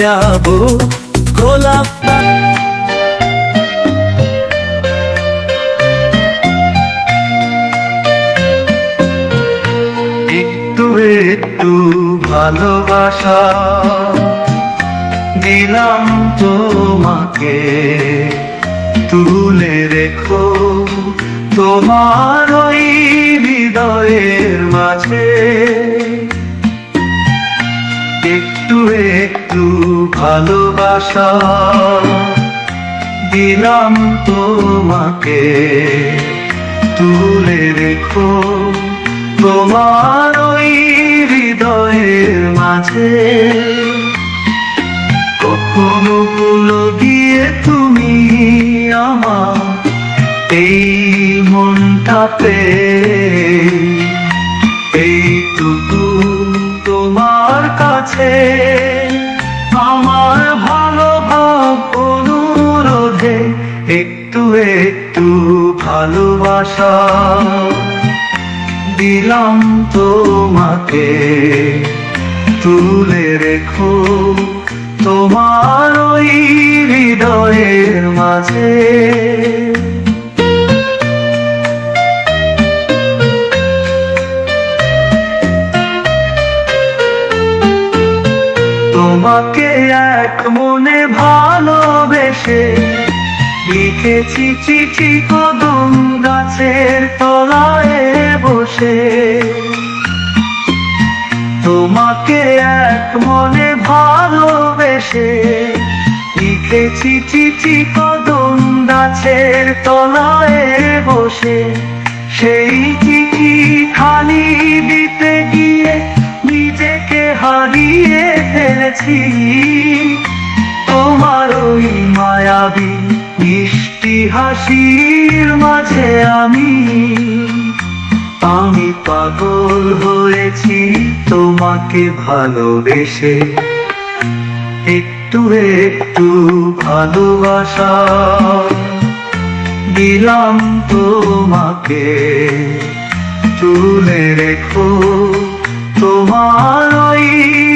যাব গোলাপ একটু একটু ভালোবাসা দিলাম তোমাকে। তুলে রেখো তোমার ওই হৃদয়ের মাঝে। একটু একটু ভালোবাসা। দিলাম তোমাকে, তুলে রেখো। তোমার ওই হৃদয়ের মাঝে। কখনো ভুলো গিয়ে তুমি আমার এই মনটাতে এইটুকু ভালোবাসা দিলাম তোমাকে। তুলে রেখো তোমার ওই হৃদয়ের মাঝে। তোমাকে এক মনে ভালোবেসে লিখেছি চিঠি কদম গাছের তলায় বসে। তোমাকে এক মনে ভালোবেসে লিখেছি চিঠি কদম গাছের তলায় বসে। সেই চিঠি খালি দিতে গিয়ে নিজেকে হারিয়ে ফেলেছি। তোমার ওই মায়াবী মিষ্টি হাসির মাঝে আমি আমি পাগল হয়েছি তোমাকে ভালোবেসে। একটু একটু ভালোবাসা দিলাম তোমাকে। তুলে রেখো তোমার ওই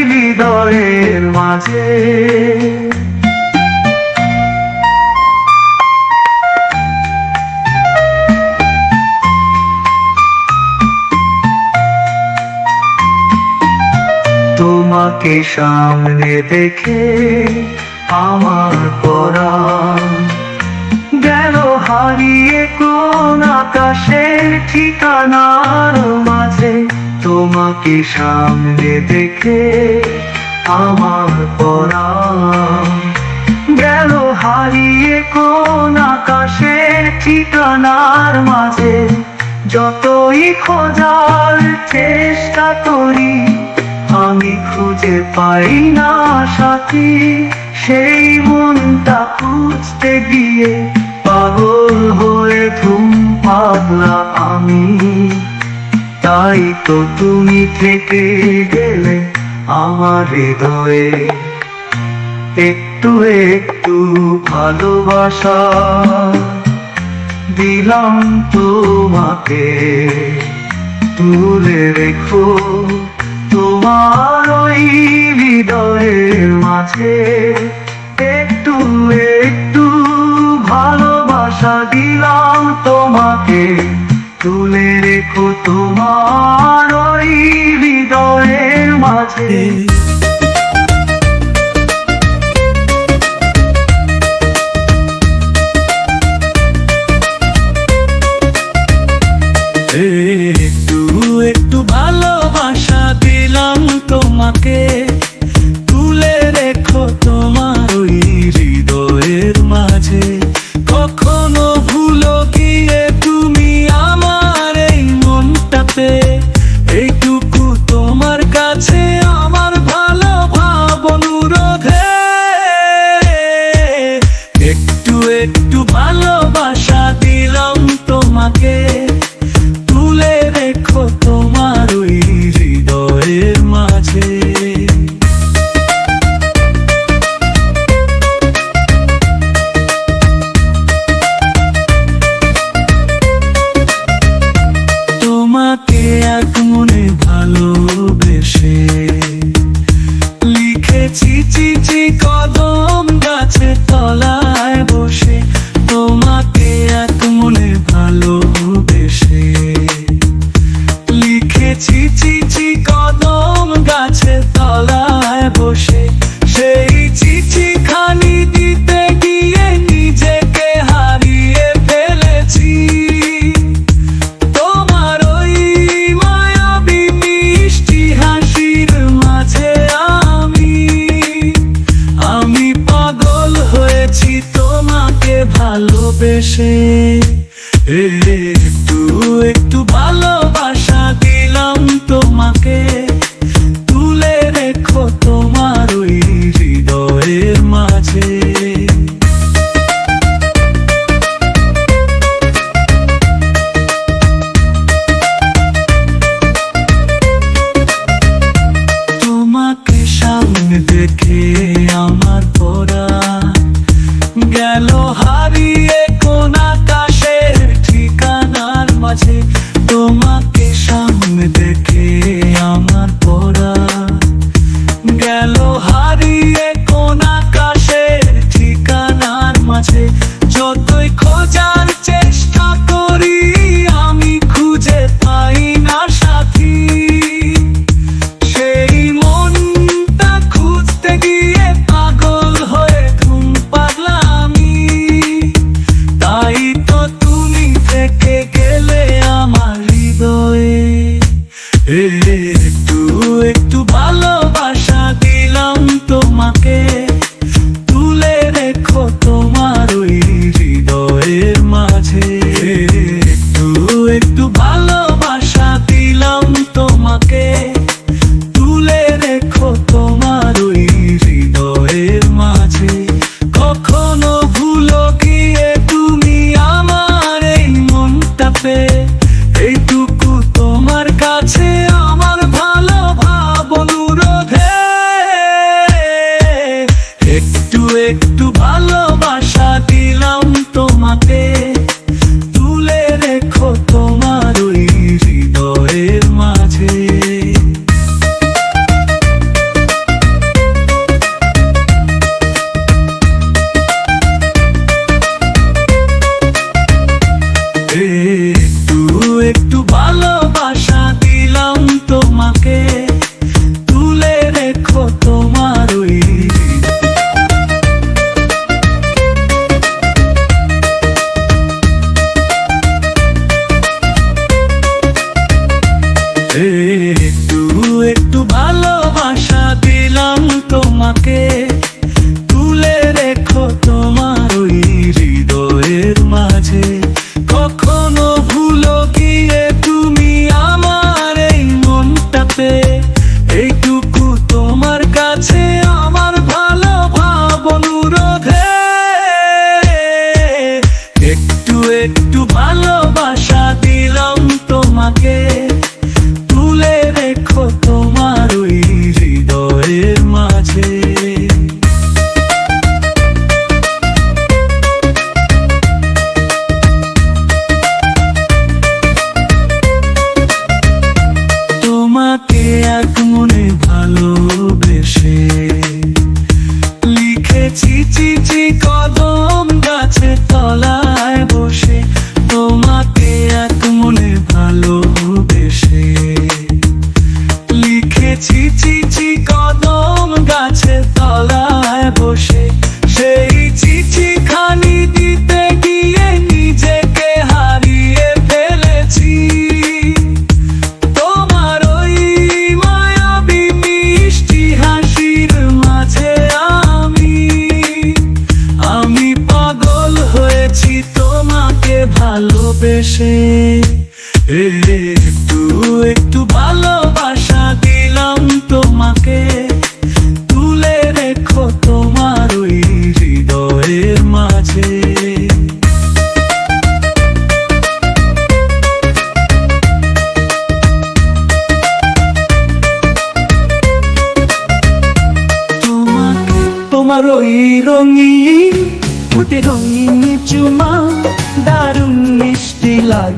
হৃদয়ের মাঝে। তোমাকে সামনে দেখে আমার পরাণ। গেল হারিয়ে কোন আকাশের ঠিকানার মাঝে, তোমাকে সামনে দেখে আমার পরাণ। গেল হারিয়ে কোন আকাশের ঠিকানার মাঝে, যতই খোঁজার চেষ্টা করি আমি খুঁজে পাই না সাথী। সেই মনটা খুঁজতে গিয়ে পাগল হয়ে ধুম পাগলা আমি। তাই তো তুমি থেকে গেলে আমার হৃদয়ে একটু একটু ভালোবাসা দিলাম তোমাকে। তুলে রেখো তোমার ওই হৃদয়ের মাঝে একটু একটু ভালোবাসা দিলাম তোমাকে। তুলে রেখো তোমার ওই হৃদয়ের মাঝে। ছি ছি কদম গাছে তলায় বসে। সেই চিঠি খানি দিতে গিয়ে নিজেকে হারিয়ে ফেলেছি। তোমার ওই মায়াবী মিষ্টি হাসির মাঝে আমি আমি পাগল হয়েছি তোমাকে ভালোবেসে। একটু একটু ভালোবাসে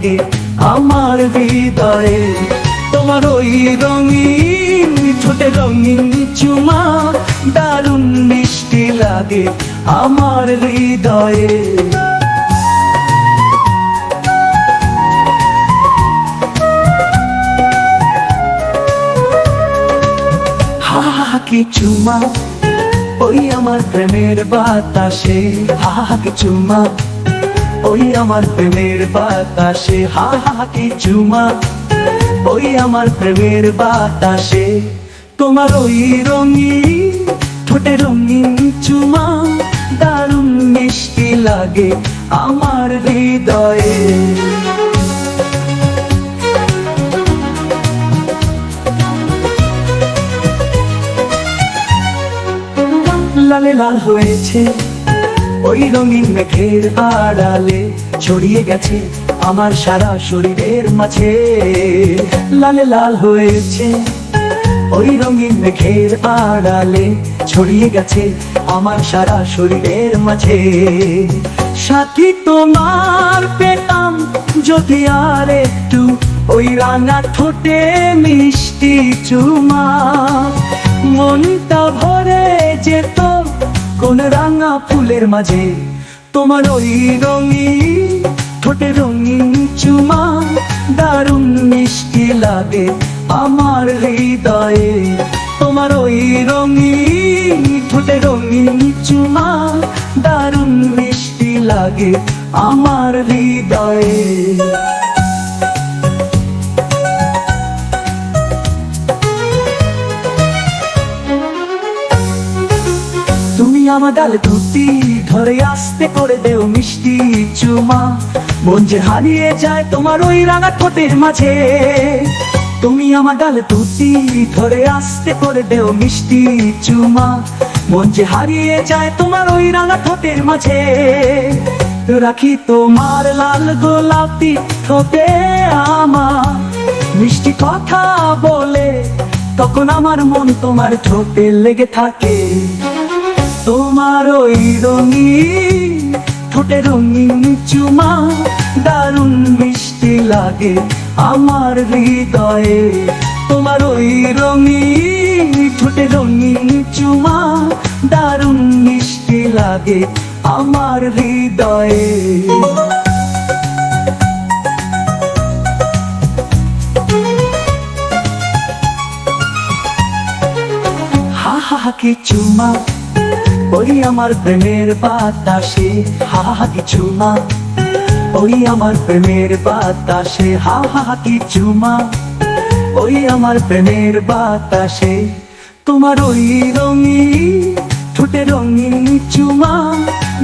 লাগে আমার হৃদয়ে। তোমার ওই রঙিন, ছোট রঙিন চুমা, দারুণ মিষ্টি লাগে আমার হৃদয়ে। হাহাকে চুমা, ওই আমার প্রেমের বাতাসে। হাহাকে চুমা ওই আমার প্রেমের বাতাসে, হা হা কি চুমা। ওই আমার প্রেমের বাতাসে, তোমার ওই রঙিন, ঠোঁটে রঙিন চুমা। দারুণ মিষ্টি লাগে আমার হৃদয়ে। লালে লাল হয়েছে ওই রঙিন মেঘের আড়ালে ছড়িয়ে গেছে আমার সারা শরীরের মাঝে। লালে লাল হয়েছে ওই রঙিন মেঘের আড়ালে ছড়িয়ে গেছে আমার সারা শরীরের মাঝে। সাথী তোমার পেতাম যদি আর একটু ওই রাঙা ঠোঁটে মিষ্টি চুমা। মনটা ভরে কোন রাঙা ফুলের মাঝে তোমার ওই রঙিন ঠোঁটে রঙিন চুমা, দারুণ মিষ্টি লাগে আমার হৃদয়ে। তোমার ওই রঙিন ঠোঁটে রঙিন চুমা, দারুণ মিষ্টি লাগে আমার হৃদয়ে। ধুতি, ধরে আসতে করে দেও মিষ্টি চুমা। যে হারিয়ে যায় তোমার ওই রাঙা ঠোঁটের মাঝে। তুমি আমার ডালে ধুতি, ধরে আসতে করে দেও মিষ্টি চুমা। মন যে হারিয়ে যায় তোমার ওই রাঙা ঠোঁটের মাঝে। রাখি তোমার লাল গোলাপি ঠোঁটে আমার। মিষ্টি কথা বলে, তখন আমার মন তোমার ঠোঁটে লেগে থাকে। তোমার ওই রঙিন ঠোঁটে রঙিন চুমা, দারুণ মিষ্টি লাগে আমার হৃদয়ে। তোমার ওই রঙিন ঠোঁটে রঙিন চুমা, দারুণ মিষ্টি লাগে আমার হৃদয়ে। হা হা, কি চুমা ওই আমার প্রেমের বাতাসে, হা হা হা কি চুমা ওই আমার প্রেমের বাতাসে, হা হা হা কি চুমা ওই আমার প্রেমের বাতাসে, তোমার ওই রঙিন, ঠোঁটে রঙিন চুমা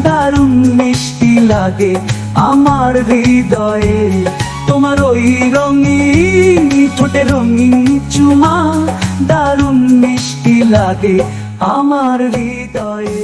দারুণ মিষ্টি লাগে আমার হৃদয়ে। তোমার ওই রঙিন, ঠোঁটে রঙিন চুমা দারুণ মিষ্টি লাগে আমার হৃদয়ে